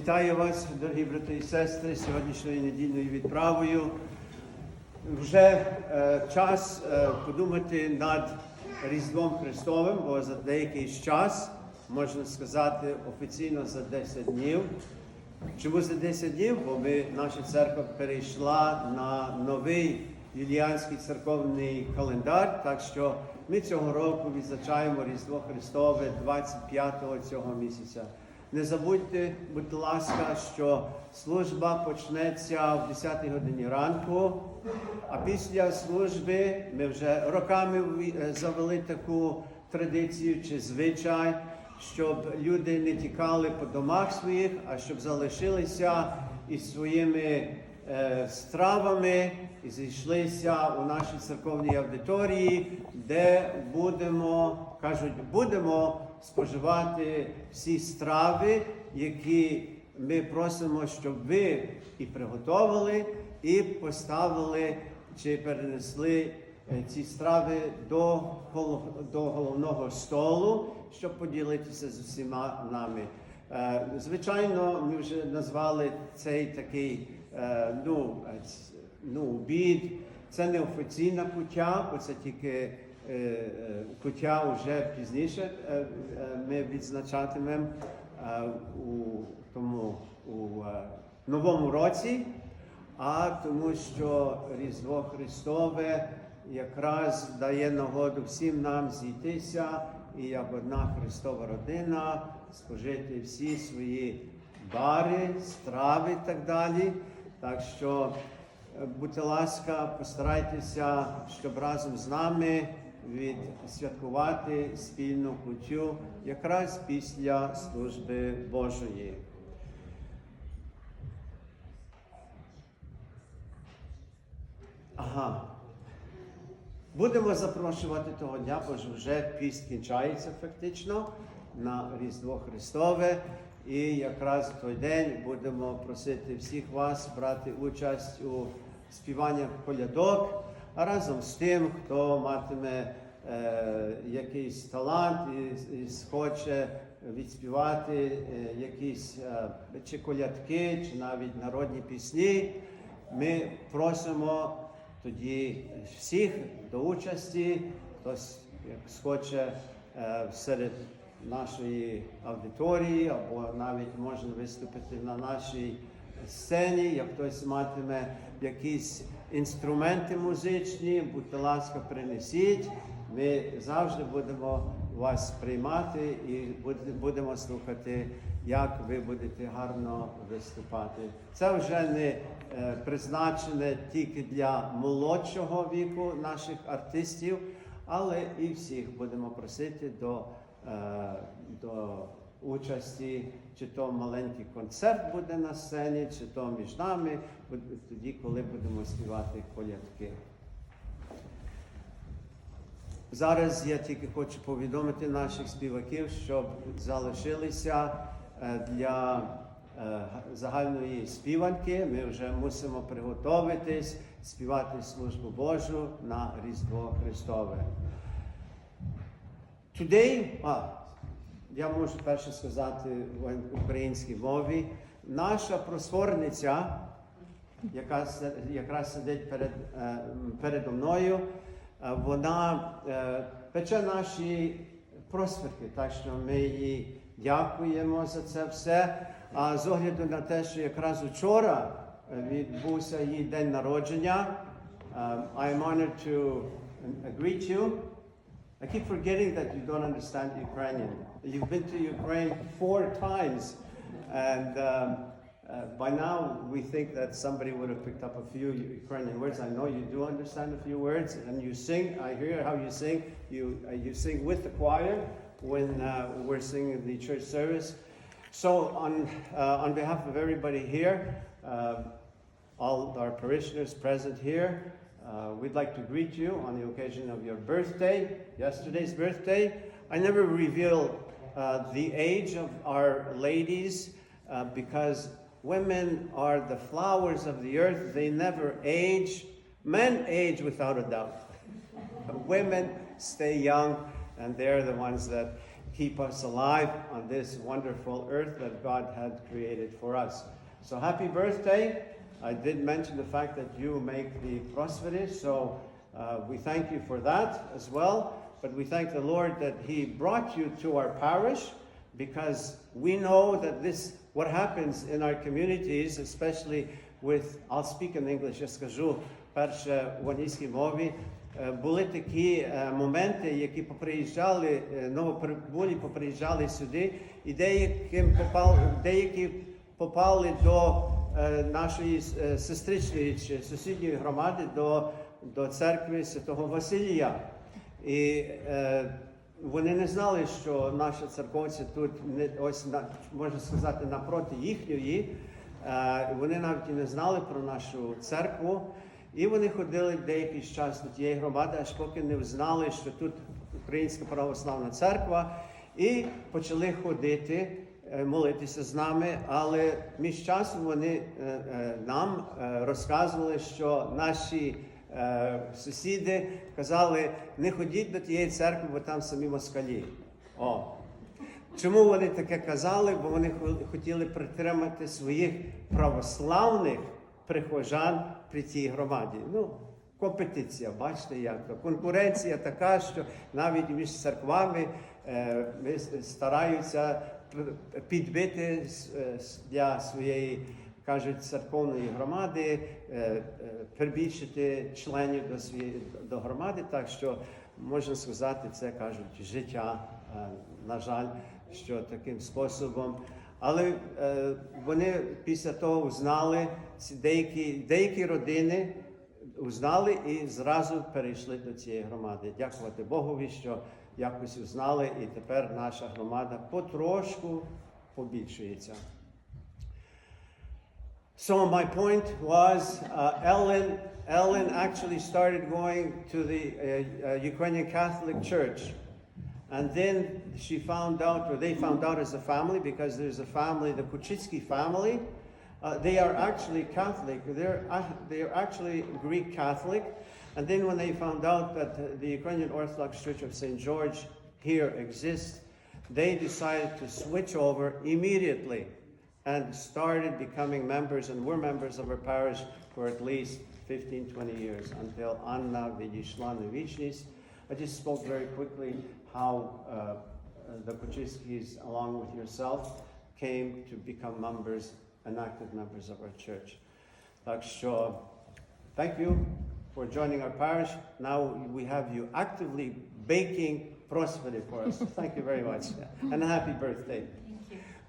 Вітаю вас, дорогі брати і сестри, сьогоднішньою недільною відправою. Вже е, час е, подумати над Різдвом Христовим, бо за деякий час, можна сказати, офіційно за 10 днів. Чому за 10 днів? Бо ми, наша церква перейшла на новий юліанський церковний календар, так що ми цього року відзначаємо Різдво Христове 25-го цього місяця. Не забудьте, будь ласка, що служба почнеться в 10 годині ранку, а після служби ми вже роками е, завели таку традицію чи звичай, щоб люди не тікали по домах своїх, а щоб залишилися із своїми е, стравами і зійшлися у нашій церковній аудиторії, де будемо, кажуть, будемо споживати всі страви, які ми просимо, щоб ви і приготували, і поставили чи перенесли е, ці страви до, до головного столу, щоб поділитися з усіма нами. Е, Звичайно, ми вже назвали цей такий е, ну, ну, обід. Це не офіційна куття, бо це тільки е, е, куття вже пізніше е, ми відзначатимемо у тому у новому році, а тому що Різдво Христове якраз дає нагоду всім нам зійтися і як одна Христова родина спожити всі свої бари, страви і так далі. Так що, будьте ласка, постарайтеся, щоб разом з нами відсвяткувати спільну кутю якраз після служби Божої. Ага. Будемо запрошувати того дня, бо ж вже піст кінчається фактично на Різдво Христове. І якраз в той день будемо просити всіх вас брати участь у співаннях колядок, а разом з тим, хто матиме е, якийсь талант і, і схоче відспівати е, якісь е, чи колядки, чи навіть народні пісні, ми просимо тоді всіх до участі, хтось схоче е, серед нашої аудиторії, або навіть може виступити на нашій сцені, як хтось матиме якісь інструменти музичні, будьте ласка, принесіть. Ми завжди будемо вас приймати і будемо слухати, як ви будете гарно виступати. Це вже не е, призначене тільки для молодшого віку наших артистів, але і всіх будемо просити до, е, до участі, чи то маленький концерт буде на сцені, чи то між нами, тоді, коли будемо співати колядки. Зараз я тільки хочу повідомити наших співаків, щоб залишилися е, для е, загальної співанки. Ми вже мусимо приготуватись співати службу Божу на Різдво Христове. Today, а, я можу перше сказати в українській мові. Наша просворниця, яка якраз сидить перед, е, передо мною, е, вона е, пече наші просвірки, так що ми їй дякуємо за це все. А з огляду на те, що якраз вчора відбувся її день народження, um, I honored to greet you. I keep forgetting that you don't understand Ukrainian. You've been to Ukraine four times, and um, uh, by now we think that somebody would have picked up a few Ukrainian words. I know you do understand a few words, and you sing. I hear how you sing. You uh, you sing with the choir when uh, we're singing the church service. So on uh, on behalf of everybody here. Uh, all our parishioners present here. Uh, we'd like to greet you on the occasion of your birthday, yesterday's birthday. I never reveal uh, the age of our ladies uh, because women are the flowers of the earth. They never age. Men age without a doubt. Women stay young, and they're the ones that keep us alive on this wonderful earth that God had created for us. So happy birthday. I did mention the fact that you make the prosperity, so uh, we thank you for that as well. But we thank the Lord that He brought you to our parish because we know that this, what happens in our communities, especially with, I'll speak in English, я скажу перше в англійській мові. Е, Були такі е, моменти, які поприїжджали, е, новоприбулі поприїжджали сюди, і деяким попал, деякі попали до е, нашої е, сестричної чи сусідньої громади, до, до церкви Святого Василія. І е, вони не знали, що наші церковці тут не ось на можна сказати напроти їхньої. Е, вони навіть і не знали про нашу церкву. І вони ходили деякий час до тієї громади, аж поки не знали, що тут Українська православна церква, і почали ходити, е, молитися з нами. Але між часом вони е, е, нам е, розказували, що наші е, сусіди казали, не ходіть до тієї церкви, бо там самі москалі. О. Чому вони таке казали? Бо вони хо- хотіли притримати своїх православних прихожан при тій громаді. Ну, компетиція, бачите, як то. Конкуренція така, що навіть між церквами е, стараються підбити е, для своєї, кажуть, церковної громади, е, е, прибільшити членів до своєї до громади. Так що можна сказати, це кажуть життя, на жаль, що таким способом. Але вони після того узнали, деякі, деякі родини узнали і зразу перейшли до цієї громади. Дякувати Богові, що якось узнали, і тепер наша громада потрошку побільшується. So my point was, uh, Ellen, Ellen actually started going to the uh, uh, Ukrainian Catholic Church. And then she found out, or they found out as a family, because there's a family, the Kuchitsky family. Uh, they are actually Catholic. They're, uh, they're actually Greek Catholic. And then when they found out that uh, the Ukrainian Orthodox Church of St. George here exists, they decided to switch over immediately and started becoming members and were members of our parish for at least 15, 20 years until Anna відійшла на вічність. I just spoke very quickly how uh, the Kuchiskis, along with yourself, came to become members and active members of our church. Так що, thank you For joining our parish. Now we have you actively baking prosperity for us. Thank you very much. And a happy birthday.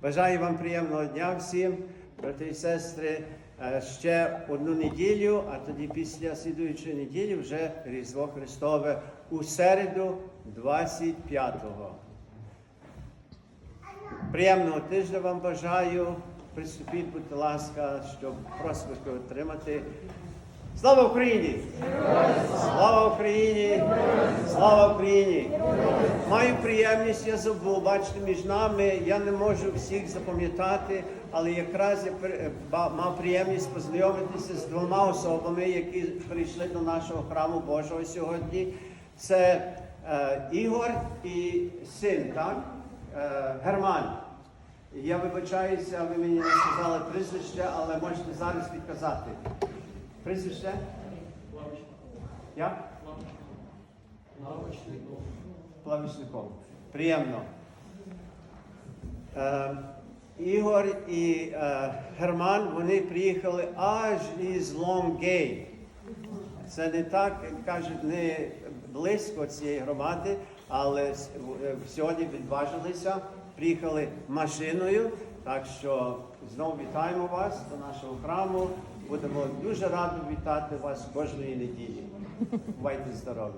Бажаю вам приємного дня всім, брати і сестри. Е, Ще одну неділю, а тоді після слідуючої неділі вже Різдво Христове у середу 25-го. Приємного тижня вам бажаю. Приступіть, будьте ласка, щоб просвітку отримати. Слава Україні! Слава Україні! Слава Україні! Маю приємність, я забув, бачите, між нами я не можу всіх запам'ятати, але якраз я мав приємність познайомитися з двома особами, які прийшли до нашого храму Божого сьогодні. Це е, Ігор і син, так? Е, Герман. Я вибачаюся, ви мені не сказали прізвище, але можете зараз підказати. Прізвище? Як? Плавічником. Приємно. Е, Ігор і е, Герман вони приїхали аж із Лонгей. Це не так, кажуть, не близько цієї громади, але е, сьогодні відважилися, приїхали машиною. Так що знову вітаємо вас до нашого храму. Будемо дуже раді вітати вас кожної неділі. Бувайте здорові.